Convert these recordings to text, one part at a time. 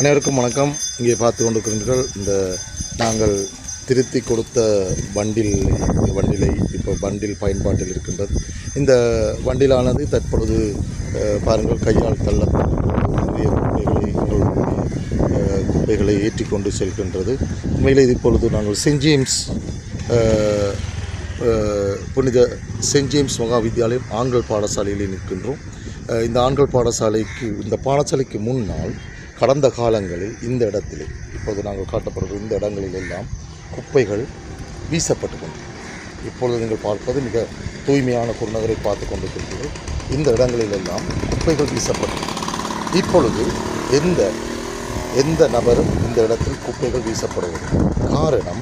அனைவருக்கும் வணக்கம். இங்கே பார்த்து கொண்டிருக்கிறீர்கள் இந்த நாங்கள் திருத்தி கொடுத்த வண்டில் வண்டிலை இப்போ வண்டில் பயன்பாட்டில் இருக்கின்றது. இந்த வண்டிலானது தற்பொழுது பாருங்கள் கையால் தள்ளப்பட்டு குப்பைகளை எங்களுடைய குப்பைகளை ஏற்றி கொண்டு செல்கின்றது. உண்மையில் இது இப்பொழுது நாங்கள் சென்ட் ஜேம்ஸ் புனித சென்ட் ஜேம்ஸ் மகா வித்தியாலயம் ஆண்கள் பாடசாலையில் நிற்கின்றோம். இந்த ஆண்கள் பாடசாலைக்கு இந்த பாடசாலைக்கு முன்னால் கடந்த காலங்களில் இந்த இடத்திலே இப்போது நாங்கள் காட்டப்படுகிற இந்த இடங்களில் எல்லாம் குப்பைகள் வீசப்பட்டு கொண்டு இப்பொழுது நீங்கள் பார்ப்பது மிக தூய்மையான குறுநகரை பார்த்து கொண்டிருக்கிறீர்கள். இந்த இடங்களில் எல்லாம் குப்பைகள் வீசப்பட்டு இப்பொழுது எந்த எந்த நபரும் இந்த இடத்தில் குப்பைகள் வீசப்படுவது காரணம்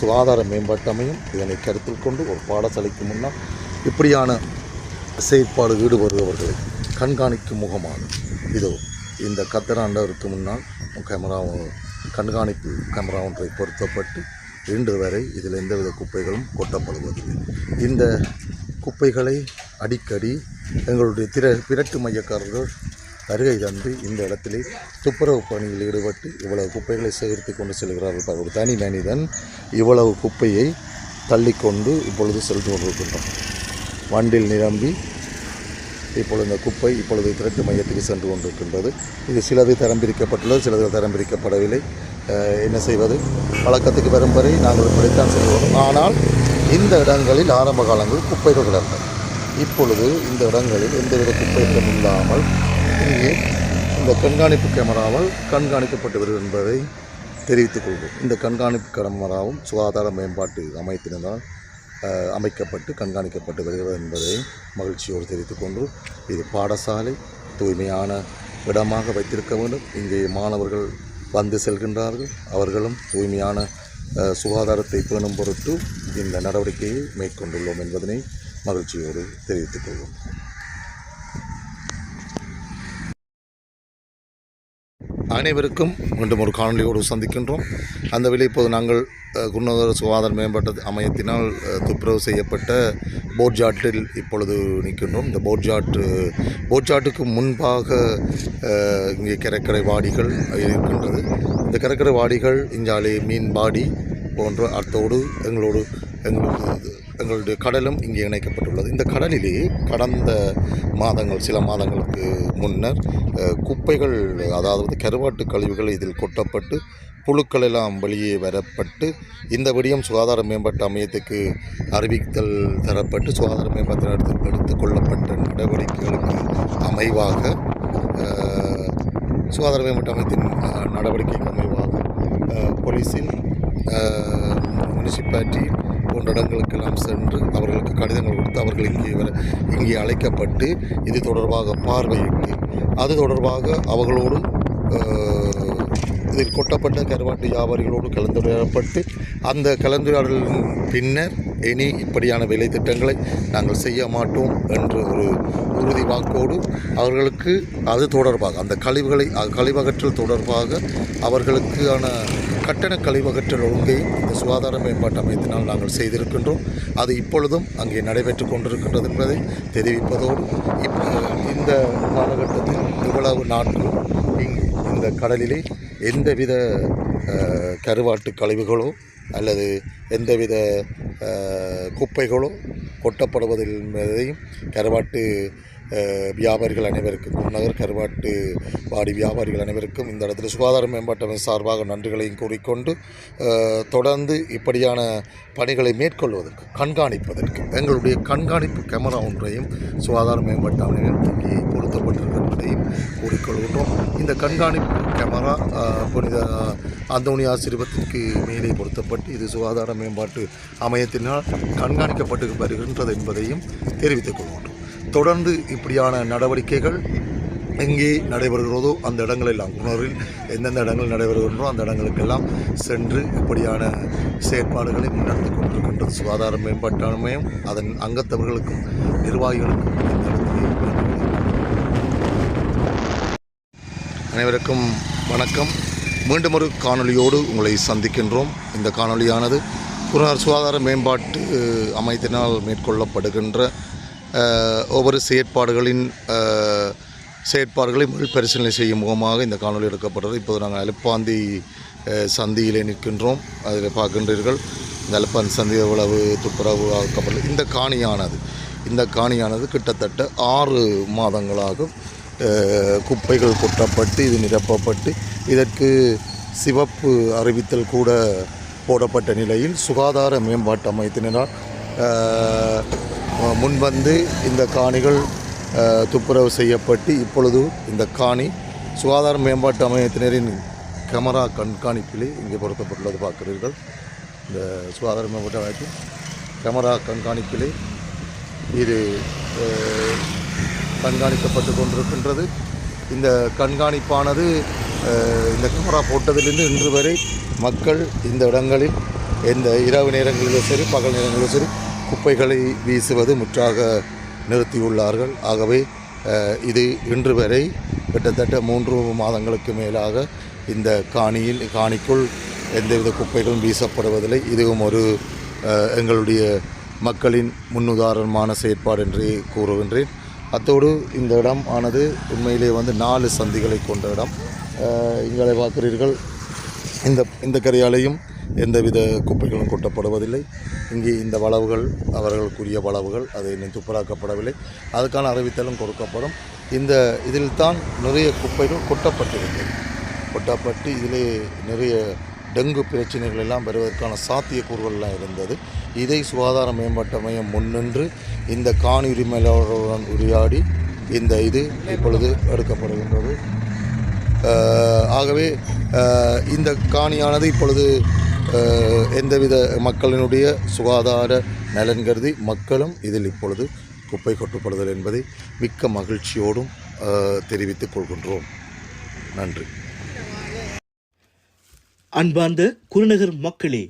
சுகாதார மேம்பாட்டமையும் இதனை கருத்தில் கொண்டு ஒரு பாடசாலைக்கு முன்னால் இப்படியான செயற்பாடு ஈடுபடுபவர்களை கண்காணிக்கும் முகமானது இதோ இந்த கத்தராண்டவருக்கு முன்னால் கேமரா கண்காணிப்பு கேமரா ஒன்றை பொருத்தப்பட்டு இன்று வரை இதில் எந்தவித குப்பைகளும் கொட்டப்படுவதில்லை. இந்த குப்பைகளை அடிக்கடி எங்களுடைய திர பிரட்டு மையக்காரர்கள் வருகை தந்து இந்த இடத்திலே துப்புரவு பணியில் ஈடுபட்டு இவ்வளவு குப்பைகளை சேகரித்து கொண்டு செல்கிறார்கள் ஒரு தனி மனிதன் இவ்வளவு குப்பையை தள்ளிக்கொண்டு இப்பொழுது சென்று கொண்டிருக்கின்றோம் வண்டில் நிரம்பி இப்பொழுது இந்த குப்பை இப்பொழுது திரட்டு மையத்துக்கு சென்று கொண்டிருக்கின்றது. இது சிலது தரம் பிரிக்கப்பட்டுள்ளது சிலது தரம் பிரிக்கப்படவில்லை என்ன செய்வது? வழக்கத்துக்கு வரும் வரை நாங்கள் இப்படித்தான் செய்வோம். ஆனால் இந்த இடங்களில் ஆரம்ப காலங்களில் குப்பைகள் கிடந்தன. இப்பொழுது இந்த இடங்களில் எந்தவித குப்பைகளும் இல்லாமல் இங்கே இந்த கண்காணிப்பு கேமராவால் கண்காணிக்கப்பட்டு வருகிறது என்பதை தெரிவித்துக் கொள்வோம். இந்த கண்காணிப்பு கேமராவும் சுகாதார மேம்பாட்டு அமைத்திருந்தால் அமைக்கப்பட்டு கண்காணிக்கப்பட்டு வருகிறது என்பதை மகிழ்ச்சியோடு தெரிவித்துக் கொண்டு இது பாடசாலை தூய்மையான இடமாக வைத்திருக்க வேண்டும். இங்கே மாணவர்கள் வந்து செல்கின்றார்கள். அவர்களும் தூய்மையான சுகாதாரத்தை பேணும் பொருட்டு இந்த நடவடிக்கையை மேற்கொண்டுள்ளோம் என்பதனை மகிழ்ச்சியோடு தெரிவித்துக் கொள்வோம். அனைவருக்கும் மீண்டும் ஒரு காணொலியோடு சந்திக்கின்றோம். அந்த வேலை இப்போது நாங்கள் அஹ், சுகாதார மேம்பட்ட அமையத்தினால் துப்புரவு செய்யப்பட்ட போர்ஜாட்டில் இப்பொழுது நிற்கின்றோம். இந்த போர்ஜாட்டு போர்ஜாட்டுக்கு முன்பாக இங்கே கடற்கரை வாடிகள் இருக்கின்றது. இந்த கடற்கரை வாடிகள் இஞ்சாலே மீன் பாடி போன்ற அர்த்தோடு எங்களோடு எங்களோடு எங்களுடைய கடலும் இங்கே இணைக்கப்பட்டுள்ளது. இந்த கடலிலே கடந்த மாதங்கள் சில மாதங்களுக்கு முன்னர் குப்பைகள் அதாவது கருவாட்டு கழிவுகள் இதில் கொட்டப்பட்டு புழுக்கள் எல்லாம் வெளியே வரப்பட்டு இந்த விடியம் சுகாதார மேம்பாட்டு அமையத்துக்கு அறிவித்தல் தரப்பட்டு சுகாதார மேம்பாட்டில் எடுத்து எடுத்துக்கொள்ளப்பட்ட நடவடிக்கைகளுக்கு அமைவாக சுகாதார மேம்பாட்டு அமையத்தின் நடவடிக்கைக்கு அமைவாக அஹ், போலீஸில் முனிசிபாலிட்டி போன்ற இடங்களுக்கெல்லாம் சென்று அவர்களுக்கு கடிதங்கள் கொடுத்து அவர்கள் இங்கே வர இங்கே அழைக்கப்பட்டு இது தொடர்பாக பார்வையிட்டு அது தொடர்பாக அவர்களோடு இதில் கொட்டப்பட்ட கருவாட்டு வியாபாரிகளோடு கலந்துரையாடப்பட்டு அந்த கலந்துரையாடலின் பின்னர் இனி இப்படியான வேலை திட்டங்களை நாங்கள் செய்ய மாட்டோம் என்ற ஒரு உறுதி வாக்கோடு அவர்களுக்கு அது தொடர்பாக அந்த கழிவுகளை கழிவகற்றல் தொடர்பாக அவர்களுக்கான கட்டண கழிவகற்றல் ஒழுங்கை இந்த சுகாதார மேம்பாட்டு அமையத்தினால் நாங்கள் செய்திருக்கின்றோம். அது இப்பொழுதும் அங்கே நடைபெற்று கொண்டிருக்கின்றது என்பதை தெரிவிப்பதோடு இப்போ இந்த காலகட்டத்தில் இவ்வளவு நாட்களும் இங்கு இந்த கடலிலே எந்தவித கருவாட்டு கழிவுகளோ அல்லது எந்தவித குப்பைகளோ கொட்டப்படுவதில் என்பதையும் கருவாட்டு வியாபாரிகள் அனைவருக்கும் குருநகர் கருவாட்டு வாடி வியாபாரிகள் அனைவருக்கும் இந்த இடத்துல சுகாதார மேம்பாட்டு சார்பாக நன்றிகளையும் கூறிக்கொண்டு தொடர்ந்து இப்படியான பணிகளை மேற்கொள்வதற்கு கண்காணிப்பதற்கு எங்களுடைய கண்காணிப்பு கேமரா ஒன்றையும் சுகாதார மேம்பாட்டு அமைப்பு பொருத்தப்பட்டிருக்கின்றதையும் கூறிக்கொள்கின்றோம். இந்த கண்காணிப்பு கேமரா புனித அந்தோனி ஆசிரியத்திற்கு மேலே பொருத்தப்பட்டு இது சுகாதார மேம்பாட்டு அமையத்தினால் கண்காணிக்கப்பட்டு வருகின்றது என்பதையும் தெரிவித்துக் கொள்கின்றோம். தொடர்ந்து இப்படியான நடவடிக்கைகள் எங்கே நடைபெறுகிறதோ அந்த இடங்களெல்லாம் உணர்வில் எந்தெந்த இடங்கள் நடைபெறுகின்றோ அந்த இடங்களுக்கெல்லாம் சென்று இப்படியான செயற்பாடுகளை முன்னெடுத்து கொண்டிருக்கின்றது. சுகாதார மேம்பாட்டு அமையம் அதன் அங்கத்தவர்களுக்கும் நிர்வாகிகளுக்கும் இந்த இடத்திலே அனைவருக்கும் வணக்கம். மீண்டும் ஒரு காணொளியோடு உங்களை சந்திக்கின்றோம். இந்த காணொளியானது புனர் சுகாதார மேம்பாட்டு அமைத்தினால் மேற்கொள்ளப்படுகின்ற ஒவ்வொரு செயற்பாடுகளின் செயற்பாடுகளை மறுபரிசீலனை செய்யும் முகமாக இந்த காணொளி எடுக்கப்பட்டது இப்போது நாங்கள் அலுப்பாந்தி சந்தியிலே நிற்கின்றோம். அதில் பார்க்கின்றீர்கள். இந்த அலுப்பாந்தி சந்தி எவ்வளவு துப்புரவு ஆக்கப்பட்டது இந்த காணியானது இந்த காணியானது கிட்டத்தட்ட ஆறு மாதங்களாகும். குப்பைகள் கொட்டப்பட்டு இது நிரப்பப்பட்டு இதற்கு சிவப்பு அறிவித்தல் கூட போடப்பட்ட நிலையில் சுகாதார மேம்பாட்டு அமைத்தினால் முன்வந்து இந்த காணிகள் துப்புரவு செய்யப்பட்டு இப்பொழுது இந்த காணி சுகாதார மேம்பாட்டு அமையத்தினரின் கேமரா கண்காணிப்பிலே இங்கே பொருத்தப்பட்டுள்ளது. பார்க்கிறீர்கள். இந்த சுகாதார மேம்பாட்டு அமைப்பு கேமரா கண்காணிப்பிலே இது கண்காணிக்கப்பட்டு கொண்டிருக்கின்றது. இந்த கண்காணிப்பானது இந்த கேமரா போட்டதிலிருந்து இன்று வரை மக்கள் இந்த இடங்களில் எந்த இரவு நேரங்களிலும் சரி பகல் நேரங்களிலும் சரி குப்பைகளை வீசுவது முற்றாக நிறுத்தியுள்ளார்கள். ஆகவே இது இன்று வரை கிட்டத்தட்ட மூன்று மாதங்களுக்கு மேலாக இந்த காணியில் காணிக்குள் எந்தவித குப்பைகளும் வீசப்படுவதில்லை. இதுவும் ஒரு எங்களுடைய மக்களின் முன்னுதாரணமான செயற்பாடு என்று கூறுகின்றேன். அத்தோடு இந்த இடம் ஆனது உண்மையிலே வந்து நாலு சந்திகளை கொண்ட இடம். இங்களை பார்க்கிறீர்கள். இந்த இந்த கரையாலையும் எந்தவித குப்பைகளும் கொட்டப்படுவதில்லை. இங்கே இந்த வளவுகள் அவர்களுக்குரிய வளவுகள் அது இன்னும் துப்பராக்கப்படவில்லை. அதுக்கான அறிவித்தலும் கொடுக்கப்படும். இந்த இதில் தான் நிறைய குப்பைகள் கொட்டப்பட்டிருந்தது கொட்டப்பட்டு இதிலே நிறைய டெங்கு பிரச்சனைகள் எல்லாம் வருவதற்கான சாத்தியக்கூறுகள்லாம் இருந்தது. இதை சுகாதார மேம்பாட்டு மையம் முன்னின்று இந்த காணி உரிமையாளருடன் உரையாடி இந்த இது இப்பொழுது எடுக்கப்படுகின்றது. ஆகவே இந்த காணியானது இப்பொழுது எந்தவித மக்களினுடைய சுகாதார நலன் கருதி மக்களும் இதில் இப்பொழுது குப்பை கொட்டப்படுதல் என்பதை மிக்க மகிழ்ச்சியோடும் தெரிவித்துக் கொள்கின்றோம். நன்றி. அன்பார்ந்த குருநகர் மக்களே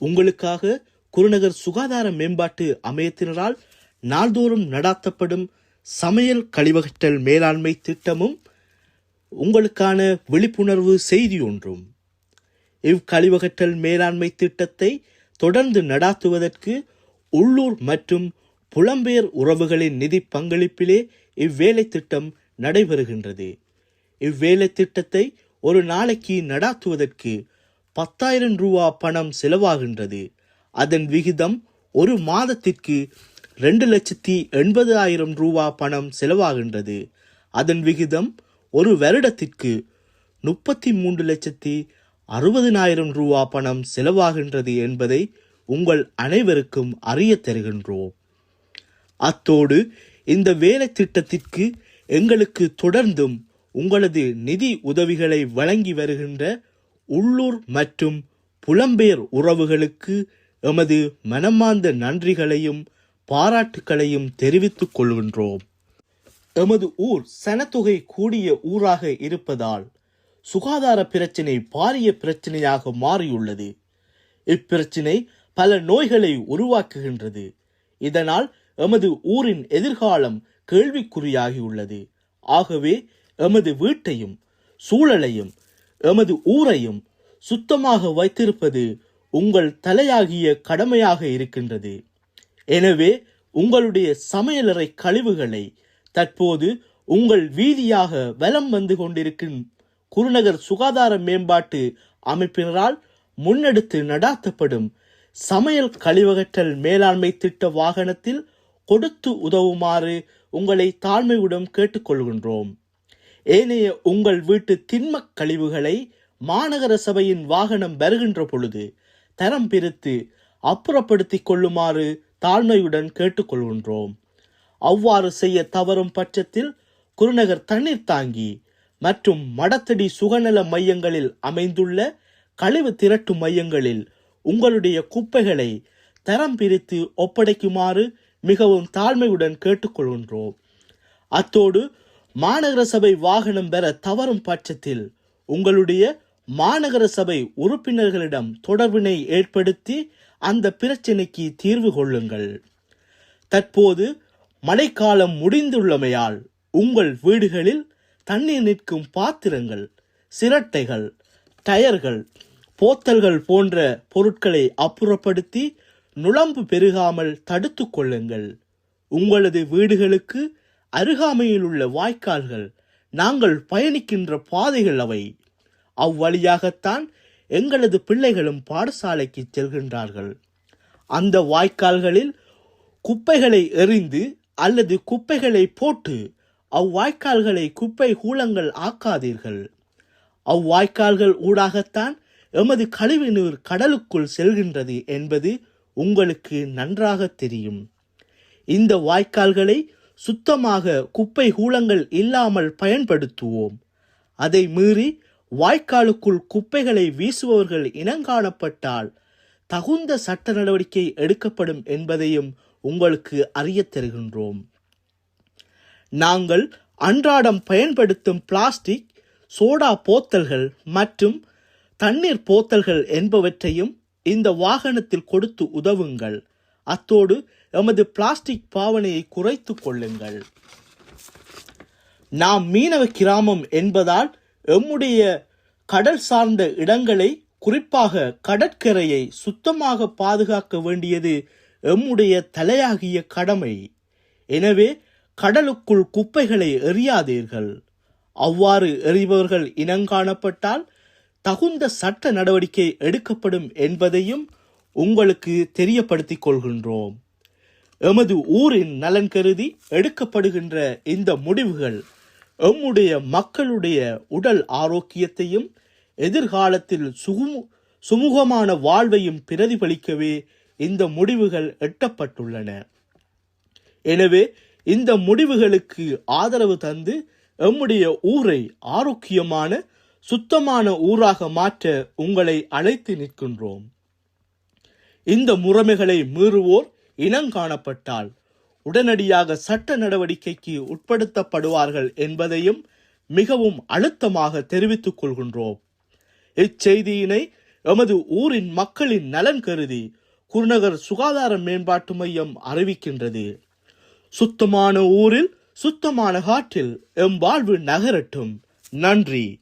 உங்களுக்காக குருநகர் சுகாதார மேம்பாட்டு அமையத்தினரால் நாள்தோறும் நடாத்தப்படும் சமையல் கழிவகற்றல் மேலாண்மை திட்டமும் உங்களுக்கான விழிப்புணர்வு செய்தி ஒன்றும். இவ்கழிவகற்றல் மேலாண்மை திட்டத்தை தொடர்ந்து நடாத்துவதற்கு உள்ளூர் மற்றும் புலம்பெயர் உறவுகளின் நிதி பங்களிப்பிலே இவ்வேலை திட்டம் நடைபெறுகின்றது. இவ்வேலை திட்டத்தை ஒரு நாளைக்கு நடாத்துவதற்கு பத்தாயிரம் ரூபா பணம் செலவாகின்றது. அதன் விகிதம் ஒரு மாதத்திற்கு ரெண்டு லட்சத்தி எண்பது ஆயிரம் ரூபா பணம் செலவாகின்றது. அதன் விகிதம் ஒரு வருடத்திற்கு முப்பத்தி மூன்று லட்சத்தி அறுபதினாயிரம் ரூபா பணம் செலவாகின்றது என்பதை உங்கள் அனைவருக்கும் அறிய தருகின்றோம். அத்தோடு இந்த வேலை திட்டத்திற்கு எங்களுக்கு தொடர்ந்தும் உங்களது நிதி உதவிகளை வழங்கி வருகின்ற உள்ளூர் மற்றும் புலம்பெயர் உறவுகளுக்கு எமது மனமார்ந்த நன்றிகளையும் பாராட்டுக்களையும் தெரிவித்துக் கொள்கின்றோம். எமது ஊர் சனத்தொகை கூடிய ஊராக இருப்பதால் சுகாதார பிரச்சினை பாரிய பிரச்சனையாக மாறியுள்ளது. இப்பிரச்சினை பல நோய்களை உருவாக்குகின்றது. இதனால் எமது ஊரின் எதிர்காலம் கேள்விக்குறியாகியுள்ளது. ஆகவே எமது வீட்டையும் சூழலையும் எமது ஊரையும் சுத்தமாக வைத்திருப்பது உங்கள் தலையாகிய கடமையாக இருக்கின்றது. எனவே உங்களுடைய சமையலறை கழிவுகளை தற்போது உங்கள் வீதியாக வலம் வந்து கொண்டிருக்கும் குருநகர் சுகாதார மேம்பாட்டு அமைப்பினரால் முன்னெடுத்து நடாத்தப்படும் சமையல் கழிவகற்றல் மேலாண்மை திட்ட வாகனத்தில் கொடுத்து உதவுமாறு உங்களை தாழ்மையுடன் கேட்டுக்கொள்கின்றோம். ஏனைய உங்கள் வீட்டு திண்மக் கழிவுகளை மாநகர சபையின் வாகனம் வருகின்ற பொழுது தரம் பிரித்து அப்புறப்படுத்திக் கொள்ளுமாறு தாழ்மையுடன் கேட்டுக்கொள்கின்றோம். அவ்வாறு செய்ய தவறும் பட்சத்தில் குருநகர் தண்ணீர் தாங்கி மற்றும் மடத்தடி சுகநல மையங்களில் அமைந்துள்ள கழிவு திரட்டு மையங்களில் உங்களுடைய குப்பைகளை தரம் பிரித்து ஒப்படைக்குமாறு மிகவும் தாழ்மையுடன் கேட்டுக்கொள்கின்றோம். அத்தோடு மாநகர சபை வாகனம் பெற தவறும் பட்சத்தில் உங்களுடைய மாநகர சபை உறுப்பினர்களிடம் தொடர்பினை ஏற்படுத்தி அந்த பிரச்சினைக்கு தீர்வு கொள்ளுங்கள். தற்போது மழைக்காலம் முடிந்துள்ளமையால் உங்கள் வீடுகளில் தண்ணீர் நிற்கும் பாத்திரங்கள் சிரட்டைகள் டயர்கள் போத்தல்கள் போன்ற பொருட்களை அப்புறப்படுத்தி நுழம்பு பெருகாமல் தடுத்து கொள்ளுங்கள். உங்களது வீடுகளுக்கு அருகாமையில் உள்ள வாய்க்கால்கள் நாங்கள் பயணிக்கின்ற பாதைகள் அவை. அவ்வழியாகத்தான் எங்களது பிள்ளைகளும் பாடசாலைக்கு செல்கின்றார்கள். அந்த வாய்க்கால்களில் குப்பைகளை எறிந்து அல்லது குப்பைகளை போட்டு அவ்வாய்க்கால்களை குப்பை கூலங்கள் ஆக்காதீர்கள். அவ்வாய்க்கால்கள் ஊடாகத்தான் எமது கழிவுநீர் கடலுக்குள் செல்கின்றது என்பது உங்களுக்கு நன்றாக தெரியும். இந்த வாய்க்கால்களை சுத்தமாக குப்பை கூலங்கள் இல்லாமல் பயன்படுத்துவோம். அதை மீறி வாய்க்காலுக்குள் குப்பைகளை வீசுபவர்கள் இனங்காணப்பட்டால் தகுந்த சட்ட நடவடிக்கை எடுக்கப்படும் என்பதையும் உங்களுக்கு அறியத் தருகின்றோம். நாங்கள் அன்றாடம் பயன்படுத்தும் பிளாஸ்டிக் சோடா போத்தல்கள் மற்றும் தண்ணீர் போத்தல்கள் என்பவற்றையும் இந்த வாகனத்தில் கொடுத்து உதவுங்கள். அத்தோடு எமது பிளாஸ்டிக் பாவனையை குறைத்துக் கொள்ளுங்கள். நாம் மீனவ கிராமம் என்பதால் எம்முடைய கடல் சார்ந்த இடங்களை குறிப்பாக கடற்கரையை சுத்தமாக பாதுகாக்க வேண்டியது எம்முடைய தலையாகிய கடமை. எனவே கடலுக்குள் குப்பைகளை எறியாதீர்கள். அவ்வாறு எறிபவர்கள் இனங்காணப்பட்டால் தகுந்த சட்ட நடவடிக்கை எடுக்கப்படும் என்பதையும் உங்களுக்கு தெரியப்படுத்திக் கொள்கின்றோம். எமது ஊரின் நலன் கருதி எடுக்கப்படுகின்ற இந்த முடிவுகள் எம்முடைய மக்களுடைய உடல் ஆரோக்கியத்தையும் எதிர்காலத்தில் சுகுமு சுமூகமான வாழ்வையும் பிரதிபலிக்கவே இந்த முடிவுகள் எட்டப்பட்டுள்ளன. எனவே இந்த முடிவுகளுக்கு ஆதரவு தந்து எம்முடைய ஊரை ஆரோக்கியமான சுத்தமான ஊராக மாற்ற உங்களை அழைத்து நிற்கின்றோம். இந்த முறைமைகளை மீறுவோர் இனங்காணப்பட்டால் உடனடியாக சட்ட நடவடிக்கைக்கு உட்படுத்தப்படுவார்கள் என்பதையும் மிகவும் அழுத்தமாக தெரிவித்துக் கொள்கின்றோம். இச்செய்தியினை எமது ஊரின் மக்களின் நலன் கருதி குருநகர் சுகாதார மேம்பாட்டு மையம் அறிவிக்கின்றது. சுத்தமான ஊரில் சுத்தமான காற்றில் எம் வாழ்வு நகரட்டும். நன்றி.